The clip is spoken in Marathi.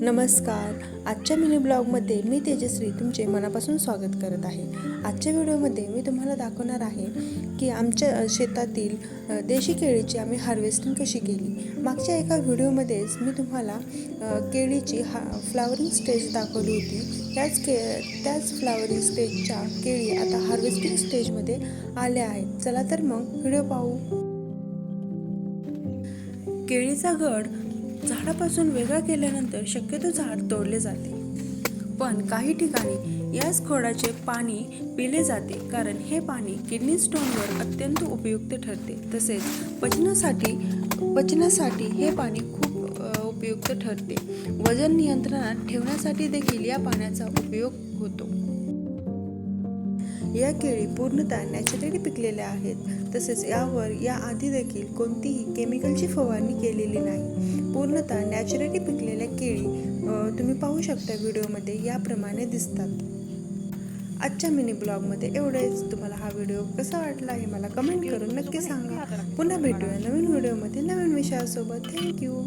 नमस्कार. आजच्या मिनी ब्लॉगमध्ये मी तेजस्वी तुमचे मनापासून स्वागत करत आहे. आजच्या व्हिडिओमध्ये मी तुम्हाला दाखवणार आहे की आमच्या शेतातील देशी केळीची आम्ही हार्वेस्टिंग कशी केली. मागच्या एका व्हिडिओमध्येच मी तुम्हाला केळीची हा फ्लावरिंग स्टेज दाखवली होती. त्याच के त्याच फ्लावरिंग स्टेजच्या केळी आता हार्वेस्टिंग स्टेजमध्ये आल्या आहेत. चला तर मग व्हिडिओ पाहू. केळीचा गड झाडापासून वेगळा केल्यानंतर शक्यतो झाड तोडले जाते. पण काही ठिकाणी याच खोडाचे पाणी पिले जाते कारण हे पाणी किडनी स्टोनवर अत्यंत उपयुक्त ठरते. तसेच पचनासाठी पचनासाठी हे पाणी खूप उपयुक्त ठरते. वजन नियंत्रणात ठेवण्यासाठी देखील या पाण्याचा उपयोग होतो. या केळी पूर्णतः नॅचरली पिकलेल्या आहेत. तसेच यावर या आधी देखील कोणतीही केमिकलची फवारणी केलेली नाही. पूर्णतः नॅचरली पिकलेल्या केळी तुम्ही पाहू शकता व्हिडिओमध्ये. याप्रमाणे दिसतात. आजच्या मिनी ब्लॉगमध्ये एवढेच. तुम्हाला हा व्हिडिओ कसा वाटला हे मला कमेंट करून नक्की सांगा. पुन्हा भेटूया नवीन व्हिडिओमध्ये नवीन विषयासोबत. थँक्यू.